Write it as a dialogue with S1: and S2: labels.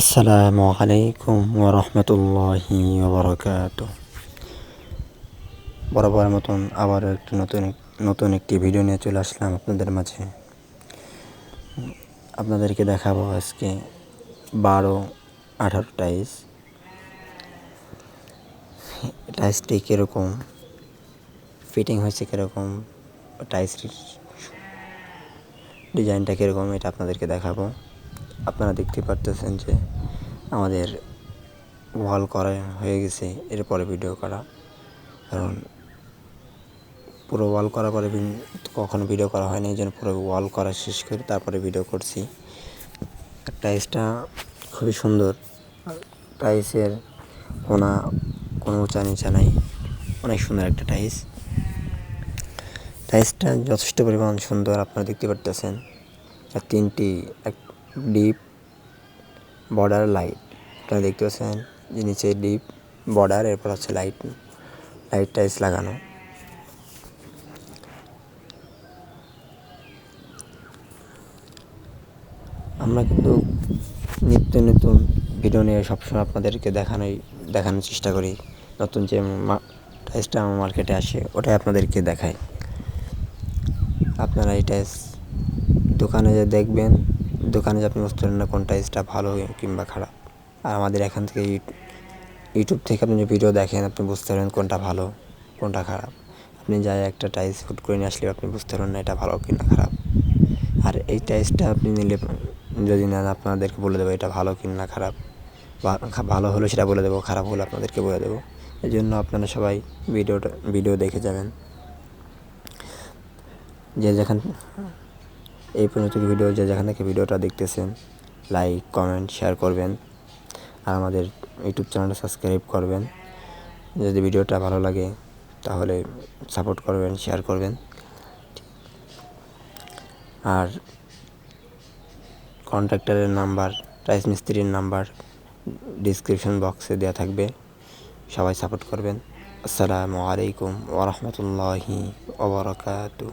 S1: আসসালামু আলাইকুম ওরহমতুল্লাহি ওবরকাত বরাবর মতন আবার একটি নতুন নতুন একটি ভিডিও নিয়ে চলে আসলাম আপনাদের মাঝে। আপনাদেরকে দেখাবো আজকে বারো আঠারো টাইস। টাইসটি কীরকম? ফিটিং হয়েছে কীরকম? টাইস ডিজাইনটা কীরকম? এটা আপনাদেরকে দেখাবো। আপনারা দেখতে পারতেছেন যে আমাদের ওয়াল করা হয়ে গেছে, এরপরে ভিডিও করা। কারণ পুরো ওয়াল করার পরে কখনো ভিডিও করা হয়নি, এই জন্য পুরো ওয়াল করা শেষ করে তারপরে ভিডিও করছি। টাইসটা খুবই সুন্দর। টাইসের কোনা, কোনো উঁচা নিচা নাই। অনেক সুন্দর একটা টাইস টাইসটা যথেষ্ট পরিমাণ সুন্দর, আপনারা দেখতে পারতেছেন। তিনটি, এক ডিপ বর্ডার লাইট আপনারা দেখতে পাচ্ছেন যে নিচে ডিপ বর্ডার এরপর হচ্ছে লাইট লাইট টাইস লাগানো। আমরা কিন্তু নিত্য নতুন ভিডিও নিয়ে সবসময় আপনাদেরকে দেখানোই, দেখানোর চেষ্টা করি। নতুন যে টাইসটা আমার মার্কেটে আসে, ওটাই আপনাদেরকে দেখাই। আপনারা এই টাইস দোকানে যে দেখবেন দোকানে যে আপনি বুঝতে পারেন না কোন টাইসটা ভালো কিংবা খারাপ? আর আমাদের এখান থেকে ইউটিউব থেকে আপনি যে ভিডিও দেখেন, আপনি বুঝতে পারবেন কোনটা ভালো, কোনটা খারাপ। আপনি যাই একটা টাইস ফুট করে নিয়ে আসলে আপনি বুঝতে পারবেন না এটা ভালো কিনা খারাপ। আর এই টাইসটা আপনি নিলে, যদি না, আপনাদেরকে বলে দেবো এটা ভালো কিনা খারাপ। ভালো হলে সেটা বলে দেবো, খারাপ হলে আপনাদেরকে বলে দেবো। এই জন্য আপনারা সবাই ভিডিওটা ভিডিও দেখে যাবেন। যে যেখান এই পর্যন্ত ভিডিও যে যেখান থেকে ভিডিওটা দেখতেছেন লাইক কমেন্ট শেয়ার করবেন। আর আমাদের ইউটিউব চ্যানেলটা সাবস্ক্রাইব করবেন। যদি ভিডিওটা ভালো লাগে, তাহলে সাপোর্ট করবেন শেয়ার করবেন। আর কন্ট্রাক্টরের নাম্বার টাইস মিস্ত্রির নাম্বার ডিসক্রিপশন বক্সে দেওয়া থাকবে। সবাই সাপোর্ট করবেন। আসসালামু আলাইকুম ওরহমতুল্লাহি ওবরাকাতু